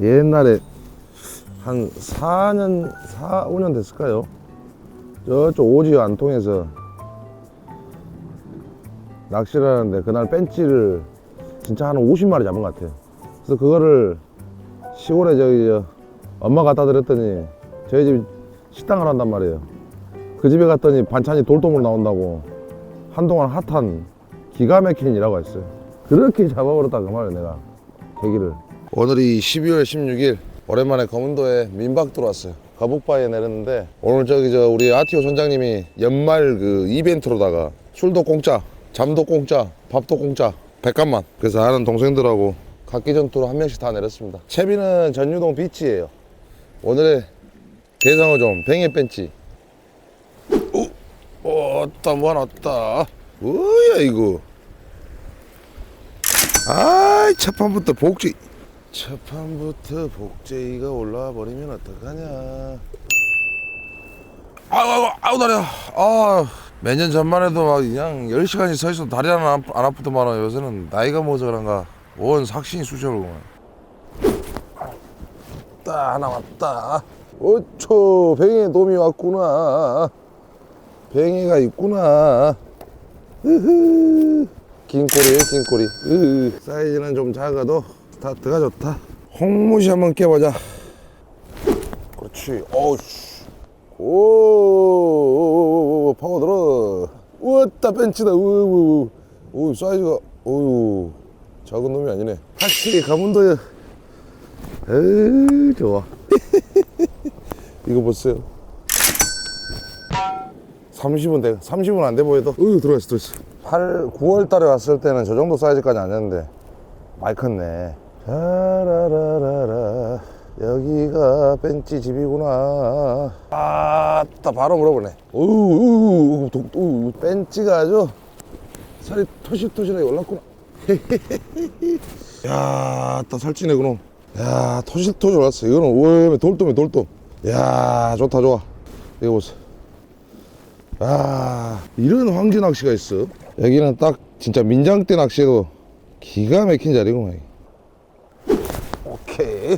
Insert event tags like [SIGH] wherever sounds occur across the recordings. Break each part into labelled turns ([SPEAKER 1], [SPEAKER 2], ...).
[SPEAKER 1] 옛날에 한 4년, 4, 5년 됐을까요? 저쪽 오지 안통에서 낚시를 하는데 그날 벤치를 진짜 한 50마리 잡은 것 같아요. 그래서 그거를 시골에 저기 저 엄마 갖다 드렸더니 저희 집 식당을 한단 말이에요. 그 집에 갔더니 반찬이 돌돔으로 나온다고 한동안 핫한 기가 막힌 일하고 했어요. 그렇게 잡아버렸다 그 말이에요 내가 계기를. 오늘이 12월 16일 오랜만에 검은도에 민박 들어왔어요. 가복바에 내렸는데 오늘 저기 저 우리 아티오 선장님이 연말 그 이벤트로다가 술도 공짜, 잠도 공짜, 밥도 공짜, 백간만. 그래서 아는 동생들하고 각기 전투로 한 명씩 다 내렸습니다. 채비는 전유동 비치예요. 오늘의 대상어 좀 뱅에 벤치. 오, 왔다 뭐 하나 왔다. 뭐야 이거? 아이 첫 판부터 복제. 첫 판부터 복제이가 올라와 버리면 어떡하냐. 아우 아우 아우 다리야. 아. 몇 년 전만 해도 막 그냥 10시간씩 서 있어도 다리 하나 안, 안 아프더만 요새는 나이가 먹어서 그런가 온 삭신이 쑤셔오구만 왔다 하나 왔다 어초 뱅에 놈이 왔구나 뱅에가 있구나 으흐 긴 꼬리에 긴 꼬리 으흐. 사이즈는 좀 작아도 스타트가 좋다 홍무시 한번 깨보자 그렇지 어우씨 오, 파고 들어. 우왔다, 벤치다. 우우, 오, 사이즈가, 오우, 작은 놈이 아니네. 확실히 가문도야. 에이, 좋아. [LAUGHS] 이거 보세요. 30은 돼, 30은 안 돼 보여도. 으, 들어갔어, 들어갔어. 8, 9월 달에 왔을 때는 저 정도 사이즈까지 아니었는데, 많이 컸네. 라라라라라. 여기가 벤치 집이구나. 아따 바로 물어보네. 우우 우 벤치가 아주 살이 토실토실하게 올랐구나. [LAUGHS] 야, 따 살찌네 그놈. 야, 토실토실 올랐어. 이거는 우에 돌돔이 돌돔. 야, 좋다 좋아. 이거 보세요. 아, 이런 황제 낚시가 있어. 여기는 딱 진짜 민장대 낚시도 기가 막힌 자리구만. 오케이.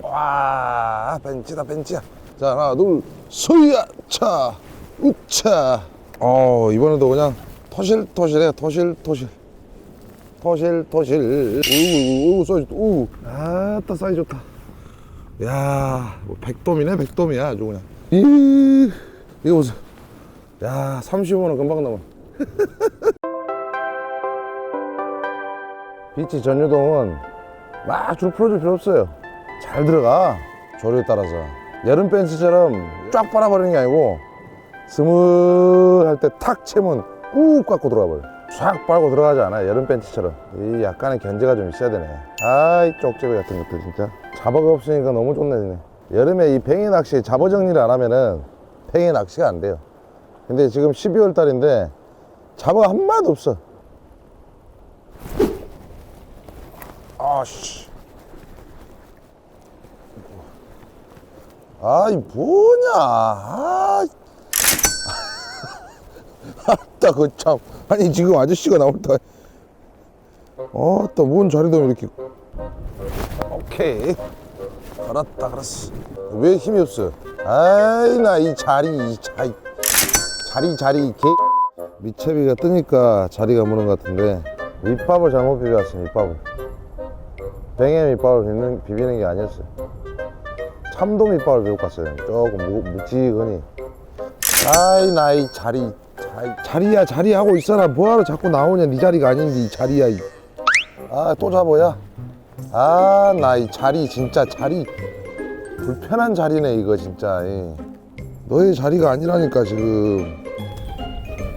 [SPEAKER 1] 와 벤치다 벤치야 자 하나 둘 서야 차 우차. 어 이번에도 그냥 토실토실해 토실토실. 토실토실. 우우 사이즈 우 아따 사이즈 좋다. 야뭐 백돔이네 백돔이야 아주 그냥. 이 이거 보세요. 야 35는 금방 넘어. [LAUGHS] 비치 전유동은 막 줄 풀어줄 필요 없어요. 잘 들어가 조류에 따라서. 여름 벤츠처럼 쫙 빨아버리는 게 아니고 스물할 때 탁 채면 꾹 깎고 들어가 버려 쫙 빨고 들어가지 않아 여름 벤츠처럼. 이 약간의 견제가 좀 있어야 되네. 아이 쪽제비 같은 것들 진짜. 잡어가 없으니까 너무 좋네. 여름에 이 뱅이 낚시 잡어 정리를 안 하면은 뱅이 낚시가 안 돼요. 근데 지금 12월 달인데 잡어가 한 마리도 없어 아씨. 아이 뭐냐. 아. [LAUGHS] 아따 그 참. 아니 지금 아저씨가 나올 때. 어따 뭔 자리도 이렇게. 오케이. 알았다 알았어. 왜 힘이 없어? 아이 나 이 자리 이 자리. 자리 자리 개. 미채비가 뜨니까 자리가 무는 것 같은데. 밑밥을 잘못 비벼왔어 밑밥을 뱅에 밑밥을 비비는, 비비는 게 아니었어요 참돔 밑밥을 배고 갔어요. 조금 무, 묵직하니. 아이 나이 자리 자리 자리 야 자리 하고 있어라. 뭐하러 자꾸 나오냐? 네 자리가 아닌데 이 자리야. 아 또 잡어야. 아 나 이 자리 진짜 자리 불편한 자리네 이거 진짜. 이. 너의 자리가 아니라니까 지금.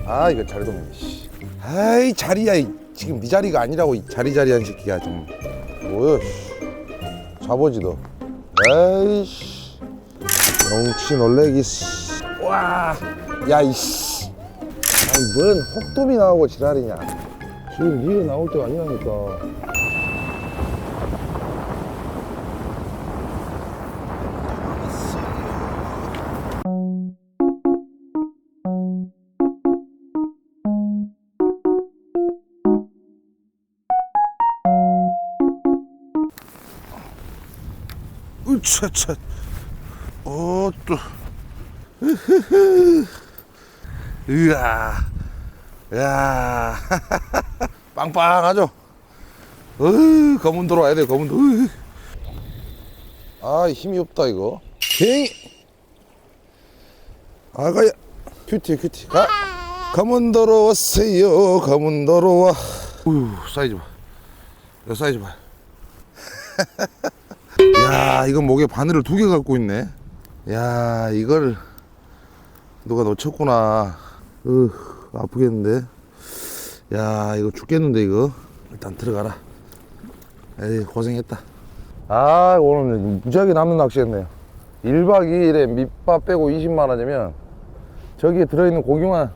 [SPEAKER 1] 아 이거 자리돔. 씨. 아이 자리야. 이. 지금 네 자리가 아니라고 이 자리 자리한 새끼야 좀. 뭐야? 씨. 잡아지 너. 에이씨 영치 놀래기 씨. 와, 야 이씨, 아니 뭔 혹돔이 나오고 지랄이냐? 지금 니가 나올 때가 아니라니까. 으차차. 어, 또. 으아. 야. [LAUGHS] 빵빵하죠? 어휴, 검은 도로 와야 돼, 검은 도로. 으. 아, 힘이 없다, 이거. 갱이. 아가야. 큐티, 큐티. 가. 검은 도로 왔어요, 검은 도로 와. 우유, 사이즈 봐. 야, 사이즈 봐. [LAUGHS] 야, 이건 목에 바늘을 두 개 갖고 있네. 야, 이걸 누가 놓쳤구나. 으, 아프겠는데. 야, 이거 죽겠는데 이거. 일단 들어가라. 에이, 고생했다. 아, 오늘 무지하게 남는 낚시 했네요. 1박 2일에 밑밥 빼고 20만 원이면 저기에 들어있는 고기만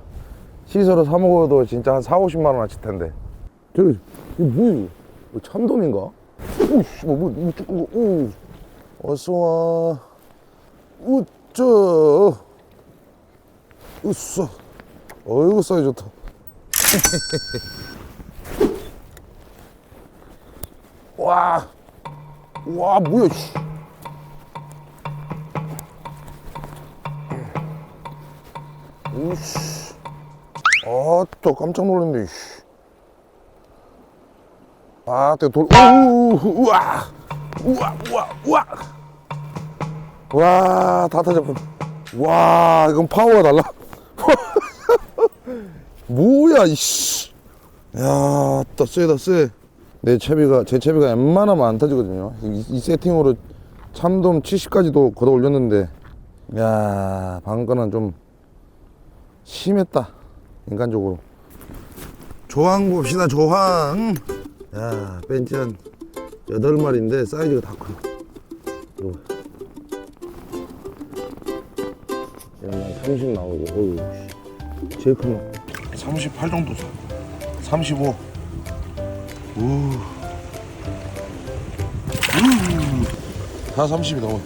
[SPEAKER 1] 시세로 사 먹어도 진짜 한 4, 50만 원 하실 텐데. 저기, 이거 뭐야? 이거 참돔인가? 우씨, 뭐, 뭐, 뭐, 뭐, 우. 어서와. 우쩌. 으쌰. 어이구, 사이 좋다. [LAUGHS] 와. 와, 뭐야, 씨. 우씨. 아, 또 깜짝 놀랐네, 씨. 아, 또 돌, 우, 우와, 우와, 우와, 우와. 와, 다 터졌군. 와, 이건 파워가 달라. [LAUGHS] 뭐야, 이씨. 야, 또 쎄다, 쎄. 내 채비가, 제 채비가 웬만하면 안 터지거든요. 이, 이 세팅으로 참돔 70까지도 걷어 올렸는데, 야, 방금 거는 좀 심했다. 인간적으로. 조항 봅시다, 조항. 야, 벤치 한 여덟 마리인데 사이즈가 다 커. 이거. 얘는 30 나오고, 어우, 씨. 제일 큰 거. 38 정도 사. 35. 우. 우. 다 30이 넘어.